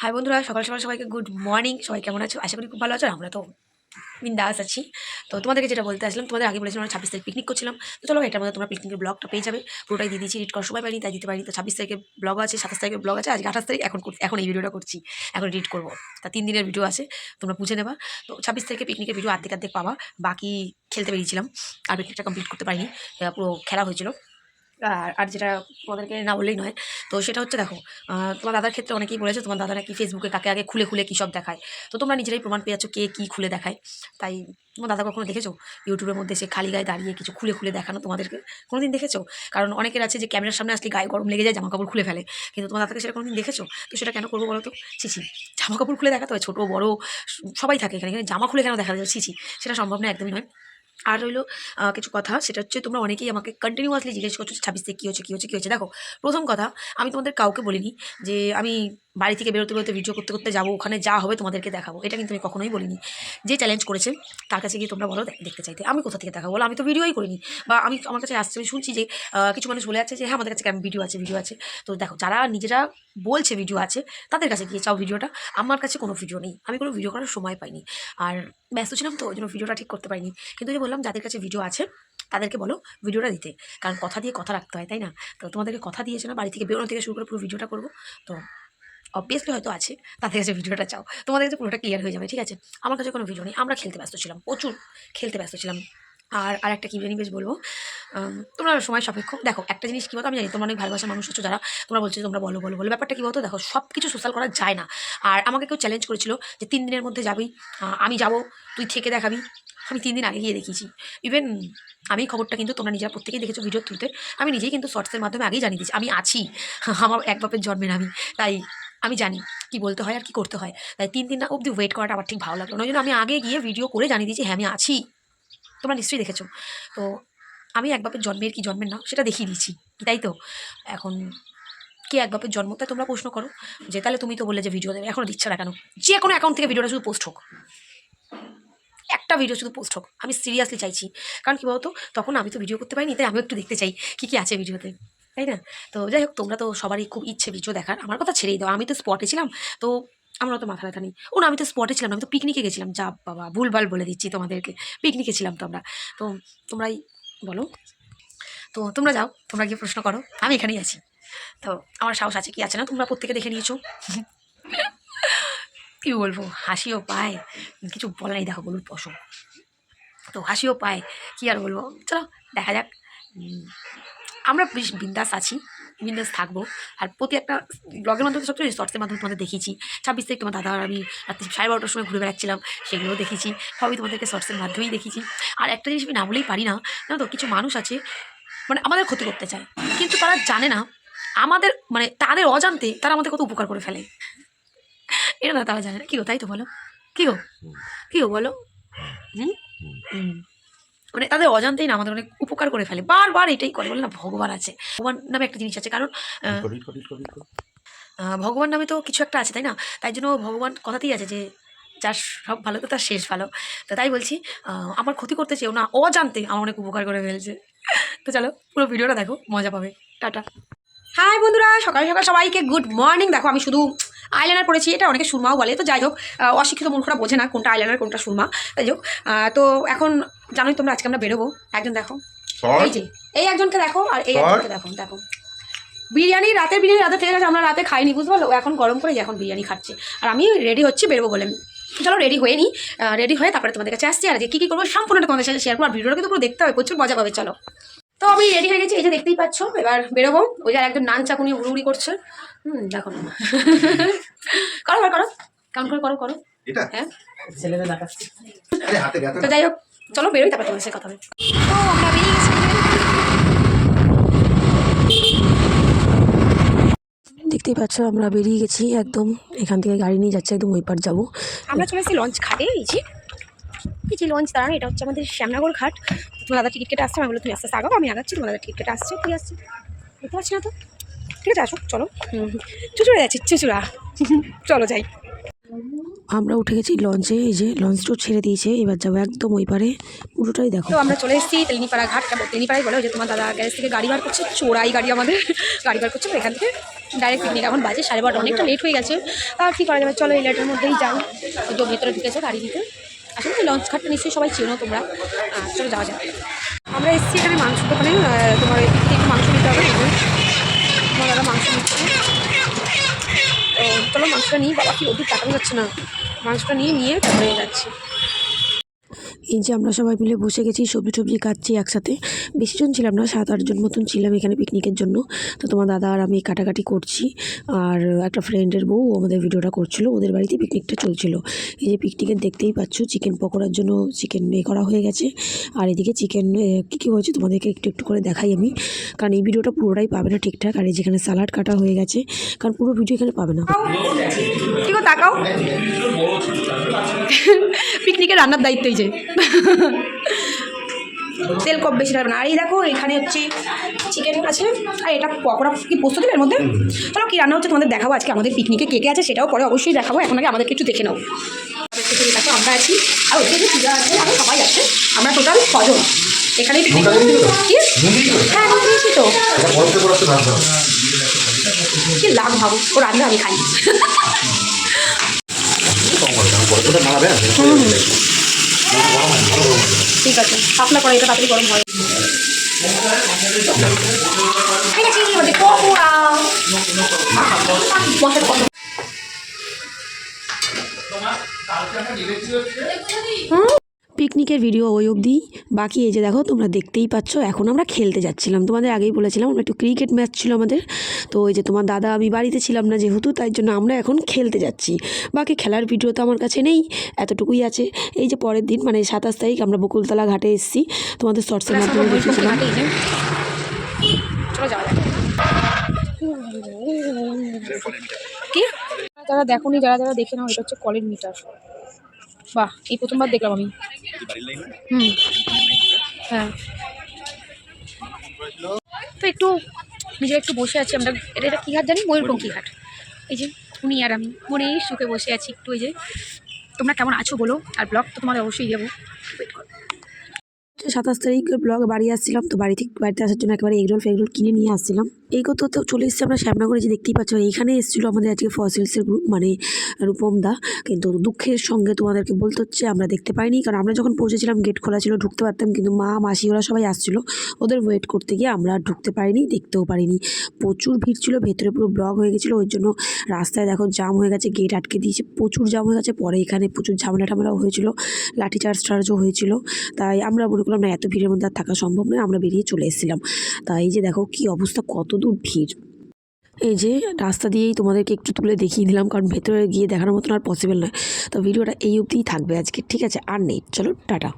High বন্ধুরা, সকাল সকাল সবাইকে গুড মর্নিং সবাই কেমন আছো? আশা করি খুব ভালো আছো। আমরা তো বিন্দাস আছি। তো তোমাদেরকে যেটা বলতে আসলাম, তোমাদের আগে বলেছিলাম আমরা ছাব্বিশ তারিখ পিকনিক করছিলাম। তো চলো এটার মধ্যে তোমরা পিকনিকের ব্লগটা পেয়ে যাবে। পুরোটাই দিয়ে দিয়েছি এডিট করার সময় পাইনি, তাই দিতে পারিনি। তো ছাব্বিশ তারিখে ব্লগ আছে, সাতাশ তারিখের ব্লগ আছে, আজকে আঠাশ তারিখ, এখন এখন এই ভিডিওটা করছি। এখন এডিট করব। তা তিন দিনের ভিডিও আছে, তোমরা বুঝে নেবা। তো ছাব্বিশ তারিখে পিকনিকের ভিডিও আর্ধেক আর্ধেক পাবা। বাকি খেলতে বেরিয়েছিলাম, আর পিকনিকটা কমপ্লিট করতে পারিনি। পুরো খেলা হয়েছিল। আর আর যেটা তোমাদেরকে না বললেই নয়, তো সেটা হচ্ছে দেখো তোমার দাদার ক্ষেত্রে অনেকেই বলেছে, তোমার দাদা নাকি ফেসবুকে কাকে আগে খুলে খুলে কী সব দেখায়। তো তোমরা নিজেরাই প্রমাণ পেয়ে যাচ্ছ কে কী খুলে দেখায়। তাই তোমার দাদা কখনো দেখেছ? ইউটিউবের মধ্যে সে খালি গায়ে দাঁড়িয়ে কিছু খুলে খুলে দেখানো তোমাদেরকে কোনো দিন দেখেছ? কারণ অনেকের আছে যে ক্যামেরার সামনে আসলে গায়ে গরম লেগে যায় জামা কাপড় খুলে ফেলে। কিন্তু তোমার দাদাকে সেটা কোনো দিন দেখেছ? তো সেটা কেন করব বলো তো ছিছি জামা কাপড় খুলে দেখাতে হয়, ছোটো, বড়, সবাই থাকে এখানে এখানে জামা খুলে কেন দেখা যায় ছিছি সেটা সম্ভব না, একদমই নয়। আর রইল কিছু কথা, সেটা হচ্ছে তোমরা অনেকেই আমাকে কন্টিনিউয়াসলি জিজ্ঞেস করছ ছাব্বিশ থেকে কী হচ্ছে কী হচ্ছে কী হচ্ছে দেখো, প্রথম কথা, আমি তোমাদের কাউকে বলিনি যে, আমি বাড়ি থেকে বেরোতে বেরোতে ভিডিও করতে করতে যাব, ওখানে যা হবে তোমাদেরকে দেখাবো। এটা কিন্তু আমি কখনোই বলিনি। যে চ্যালেঞ্জ করেছে, তার কাছে গিয়ে তোমরা বলো দেখতে চাইতে। আমি কোথা থেকে দেখাবো? বলো, আমি তো ভিডিওই করিনি। বা আমি আমার কাছে আসছে, আমি শুনছি যে কিছু মানুষ বলে যাচ্ছে যে হ্যাঁ আমাদের কাছে ভিডিও আছে ভিডিও আছে। তো দেখো, যারা নিজেরা বলছে ভিডিও আছে, তাদের কাছে গিয়ে চাও ভিডিওটা আমার কাছে কোনো ভিডিও নেই। আমি কোনো ভিডিও করার সময় পাইনি। আর ব্যস্ত ছিলাম তো, ওই জন্য ভিডিওটা ঠিক করতে পারিনি। কিন্তু যে বললাম, যাদের কাছে ভিডিও আছে, তাদেরকে বলো ভিডিওটা দিতে। কারণ কথা দিয়ে কথা রাখতে হয়, তাই না? তো তোমাদেরকে কথা দিয়েছে না, বাড়ি থেকে বেরোনো থেকে শুরু করে পুরো ভিডিওটা করব। তো অবভিয়াসলি হয়তো আছে তাদের কাছে ভিডিওটা চাও, তোমাদের কাছে পুরোটা ক্লিয়ার হয়ে যাবে, ঠিক আছে? আমার কাছে কোনো ভিডিও নেই, আমরা খেলতে ব্যস্ত ছিলাম, প্রচুর খেলতে ব্যস্ত ছিলাম। আর আর একটা কী জানি বেশ বলব তোমরা সময় সাপেক্ষ। দেখো, একটা জিনিস কী বলতো, আমি জানি তোমরা অনেক ভালোবাসার মানুষ আছো যারা, তোমরা বলছো তোমরা বলো বলো বলো, ব্যাপারটা কী বলতো, দেখো সব কিছু সোশ্যাল করা যায় না। আর আমাকে কেউ চ্যালেঞ্জ করেছিল যে তিন দিনের মধ্যে যাবি আমি যাব, তুই থেকে দেখাবি। আমি তিন দিন আগে গিয়ে দেখিয়েছি। ইভেন আমি খবরটা কিন্তু তোমরা নিজেরা প্রত্যেকেই দেখেছ ভিডিও থ্রুতে আমি নিজেই কিন্তু শর্টসের মাধ্যমে আগেই জানিয়ে দিয়েছি, আমি আছি, আমার এক বাপের জন্মের আমি, তাই আমি জানি কি বলতে হয় আর কি করতে হয়। তাই তিন দিন না অবধি ওয়েট করাটা আমার ঠিক ভালো লাগল। ওই জন্য আমি আগে গিয়ে ভিডিও করে জানিয়ে দিয়েছি হ্যাঁ আমি আছি। তোমরা নিশ্চয়ই দেখেছ। তো আমি এক বাপের জন্মের কি জন্মের না, সেটা দেখিয়ে দিয়েছি। তাই তো? এখন কে এক বাপের জন্ম, তাই তোমরা প্রশ্ন করো। যে তাহলে তুমি তো বললে যে ভিডিও দেবে এখনও দিচ্ছে না কেন? যে কোনো অ্যাকাউন্ট থেকে ভিডিওটা শুধু পোস্ট হোক। একটা ভিডিও শুধু পোস্ট হোক। আমি সিরিয়াসলি চাইছি। কারণ কী বলতো? তখন আমি তো ভিডিও করতে পারিনি, তাই আমি একটু দেখতে চাই, কী কী আছে ভিডিওতে তাই না? তো যাই হোক তোমরা তো সবারই খুব ইচ্ছে ভিডিও দেখার। আমার কথা ছেড়েই দাও। আমি তো স্পটে ছিলাম, তো আমরা তো মাথা ব্যথা নেই। ও না, আমি তো স্পটে ছিলাম আমি তো পিকনিকে গেছিলাম। যা বাবা, ভুলভাল বলে দিচ্ছি তোমাদেরকে। পিকনিকে ছিলাম তো আমরা। তো তোমরাই বলো। তো তোমরা যাও, তোমরা গিয়ে প্রশ্ন করো। আমি এখানেই আছি। তো আমার সাহস আছে কি আছে না? তোমরা প্রত্যেকে দেখে নিয়েছো। কি বলব? হাসিও পায়। কিছু বলে নাই, দেখো, বলুন পশম তো হাসিও পায়। কি আর বলব? চলো, দেখা যাক। আমরা বেশ বিন্দাস আছি বিন্দাস থাকব। আর প্রতি একটা ব্লগের মাধ্যমে সবচেয়ে শর্টসের মাধ্যমে তোমাদের দেখিয়েছি ছাব্বিশ তারিখ তোমার দাদা আর আমি রাত্রি সাড়ে বারোটার সময় ঘুরে বেড়াচ্ছিলাম সেগুলোও দেখেছি। সবই তোমাদেরকে শর্টসের মাধ্যমেই দেখেছি। আর একটা জিনিস আমি না বলেই পারি না জানো তো কিছু মানুষ আছে মানে আমাদের ক্ষতি করতে চায়। কিন্তু তারা জানে না আমাদের মানে তাদের অজান্তে তারা আমাদের কত উপকার করে ফেলে। এটা না তারা জানে না। কী গো তাই তো বলো? কী গো? কী গো বলো। হুম। হুম। মানে তাদের অজান্তেই না আমাদের অনেক উপকার করে ফেলে। বারবার এটাই করে বলে না ভগবান আছে। ভগবান নামে একটা জিনিস আছে কারণ ভগবান নামে তো কিছু একটা আছে তাই না? তাই জন্য ভগবান কথাতেই আছে যে যার সব ভালো তো তার শেষ ভালো। তো তাই বলছি আমার ক্ষতি করতে চেয়েও না অজান্তে আমার অনেক উপকার করে ফেলছে। তো চলো পুরো ভিডিওটা দেখো মজা পাবে। টাটা। হাই বন্ধুরা সকাল সকাল সবাইকে গুড মর্নিং দেখো আমি শুধু আইলাইনার পরেছি এটা অনেকে সুরমাও বলে তো যাই হোক অশিক্ষিত মূর্খরা বোঝে না কোনটা আইলাইনার কোনটা সুরমা তাই হোক তো এখন জানোই তোমরা আজকে আমরা বেরোবো। একজন দেখো। এই যে এই একজনকে দেখো আর এই একজনকে দেখো দেখো। বিরিয়ানি রাতের বিরিয়ানি রাতে থেকে গেছে আমরা রাতে খাইনি বুঝতে পারল? এখন গরম করে এখন বিরিয়ানি খাচ্ছে। আর আমি রেডি হচ্ছি বেরোবো বলে। চলো রেডি হয়ে নিই রেডি হয়ে তারপরে তোমাদের কাছে আসছি আর যে কী কী করব সম্পূর্ণটা তোমাদের সাথে শেয়ার করব আর ভিডিওটা কিন্তু পুরো দেখতে হবে প্রচুর মজা পাবে চলো। তো আমি রেডি হয়ে গেছি এই যে দেখতেই পাচ্ছ এবার বেরোবো। ওই যে একজন নান চাকুনি হুড়ুড়ি করছে। হুম দেখো। না করো করো করো। কাউন্ট করো করো করো। এটা? হ্যাঁ। ছেলেদের দেখাচ্ছি তো যাই হোক চলো বেরোই তারপর তোমাদের সাথে কথা হবে। তো আমরা বেরিয়ে গেছি। দেখতেই পাচ্ছ আমরা বেরিয়ে গেছি একদম। এখান থেকে গাড়ি নিয়ে যাচ্ছে একদম ওই পার যাব। আমরা চলে এসেছি লঞ্চ ঘাটে এই যে। এই যে লঞ্চ দাঁড়ানো এটা হচ্ছে আমাদের শ্যামনগর ঘাট। তোমার দাদা টিকিট কেটে আসছে আমি বলে তুমি আস্তে আস্তে আগাবো আমি আগাচ্ছি তোমার দাদা টিকিট কেটে আসছে তুই আসছে। বুঝতে পারছি না তো? ঠিক আছে আসো চলো। হুম হুম। চুচুড়ে যাচ্ছি চুচুড়া। চলো যাই। আমরা উঠে গেছি লঞ্চে এই যে লঞ্চটাও ছেড়ে দিয়েছে এবার যাব একদম ওই পারে। পুরোটাই দেখো। তো আমরা চলে এসেছি তেলিনিপাড়া ঘাট তেলিনিপাড়ায় বলে ওই যে তোমার দাদা গ্যারেজ থেকে গাড়ি বার করছে চোরাই গাড়ি আমাদের গাড়ি বার করছে এখান থেকে ডাইরেক্ট পিকনিক এখন বাজে সাড়ে বারোটা অনেকটা লেট হয়ে গেছে। আর কী করা যাবে? চলো এই লেটের মধ্যেই যাই। ওই ভেতরে ঢুকেছে গাড়ি দিতে। আসলে লঞ্চ ঘাটটা নিশ্চয়ই সবাই চেনো তোমরা। চলো যাওয়া যাবে আমরা এসেছি এখানে মাংস দোকানে তোমার একটু মাংস নিতে হবে দাদা মাংস নিচ্ছে। তো চলো মাংসটা নিয়ে বাবা কি ওদিক কাটানো যাচ্ছে না। মাংসটা নিয়ে নিয়ে যাচ্ছি। এই যে আমরা সবাই মিলে বসে গেছি সবজি টবজি কাটছি একসাথে। বেশি জন ছিলাম না সাত আটজন মতন ছিলাম এখানে পিকনিকের জন্য। তো তোমার দাদা আর আমি কাটাকাটি করছি। আর একটা ফ্রেন্ডের বউ আমাদের ভিডিওটা করছিল ওদের বাড়িতে পিকনিকটা চলছিল। এই যে পিকনিকের দেখতেই পাচ্ছ চিকেন পকোড়ার জন্য চিকেন এ করা হয়ে গেছে। আর এদিকে চিকেন কী কী হয়েছে তোমাদেরকে একটু একটু করে দেখাই আমি। কারণ এই ভিডিওটা পুরোটাই পাবে না ঠিকঠাক। আর এই যেখানে স্যালাড কাটা হয়ে গেছে কারণ পুরো ভিডিও এখানে পাবে না। ঠিক তাকাও। পিকনিকের রান্নার দায়িত্ব এই যে। তেল কম বেশি লাগবে না। আর এই দেখো এখানে হচ্ছে চিকেন আছে। আর এটা পকোড়া কি পোস্ত দেবে এর মধ্যে? চলো কী রান্না হচ্ছে তোমাদের দেখাবো আজকে। আমাদের পিকনিকে কে কে আছে সেটাও পরে অবশ্যই দেখাবো। এখন আগে আমাদেরকে একটু দেখে নাও। আমাদের দেখো আমরা আছি। আর ওই যে পূজা আছে আমরা সবাই আছে। আমরা টোটাল ছজন। এখানে হ্যাঁ দিয়েছি তো। হবে কি লাভ ভাবো? ও রান্না আমি খাই। কম করে দাও পড়তে তো মারাবে না ঠিক আছে আপনার করে এটা তাড়াতাড়ি গরম হয়। ঠিক পিকনিকের ভিডিও ওই অবধি বাকি এই যে দেখো তোমরা দেখতেই পাচ্ছ এখন আমরা খেলতে যাচ্ছিলাম। তোমাদের আগেই বলেছিলাম আমরা একটু ক্রিকেট ম্যাচ ছিল আমাদের। তো ওই যে তোমার দাদা আমি বাড়িতে ছিলাম না যেহেতু তাই জন্য আমরা এখন খেলতে যাচ্ছি। বাকি খেলার ভিডিও তো আমার কাছে নেই এতটুকুই আছে। এই যে পরের দিন মানে সাতাশ তারিখ আমরা বকুলতলা ঘাটে এসেছি। তোমাদের শর্টসের মাধ্যমে দেখেছিলাম। যারা দেখোনি যারা যারা দেখে নাও এটা হচ্ছে কলের মিটার বাহ, এই প্রথমবার দেখলাম আমি। হুম। হ্যাঁ। তো একটু নিজে একটু বসে আছি আমরা। এটা এটা কী হাট জানি? ময়ূরপঙ্খী হাট। এই যে উনি আর আমি মনে সুখে বসে আছি একটু, এই যে। তোমরা কেমন আছো বলো? আর ব্লগ তো তোমাদের অবশ্যই করো। সাতাশ তারিখ ব্লগ বাড়ি আসছিলাম, তো বাড়ি থেকে বাড়িতে আসার জন্য একেবারে এগরোল ফেগরোল কিনে নিয়ে আসছিলাম। কথা তো চলে এসেছি আমরা শ্যামনগরে, যে দেখতেই পাচ্ছ, এইখানে এসেছিল আমাদের আজকে ফসিলসের গ্রুপ মানে রূপম দা। কিন্তু দুঃখের সঙ্গে তোমাদেরকে বলতে হচ্ছে, আমরা দেখতে পাইনি, কারণ আমরা যখন পৌঁছেছিলাম গেট খোলা ছিল, ঢুকতে পারতাম, কিন্তু মা, মাসি ওরা সবাই আসছিল। ওদের ওয়েট করতে গিয়ে আমরা ঢুকতে পারিনি, দেখতেও পারিনি। প্রচুর ভিড় ছিল, ভেতরে পুরো ব্লক হয়ে গেছিল, ওই জন্য রাস্তায় দেখো জাম হয়ে গেছে গেট আটকে দিয়েছে, প্রচুর জাম হয়ে গেছে, পরে এখানে প্রচুর ঝামেলা টামেলাও হয়েছিল লাঠি চার্জ টার্জও হয়েছিল। তাই আমরা মনে করলাম, না, এত ভিড়ের মধ্যে আর থাকা সম্ভব নয়, আমরা বেরিয়ে চলে এসেছিলাম। তাই যে দেখো কি অবস্থা, কত দূর ভিড়। এই যে রাস্তা দিয়েই তোমাদেরকে একটু তুলে দেখিয়ে দিলাম, কারণ ভেতরে গিয়ে দেখানোর মতন আর পসিবল নয়। তো ভিডিওটা এই অবধিই থাকবে আজকে, ঠিক আছে? আর নেই। চলো, টাটা।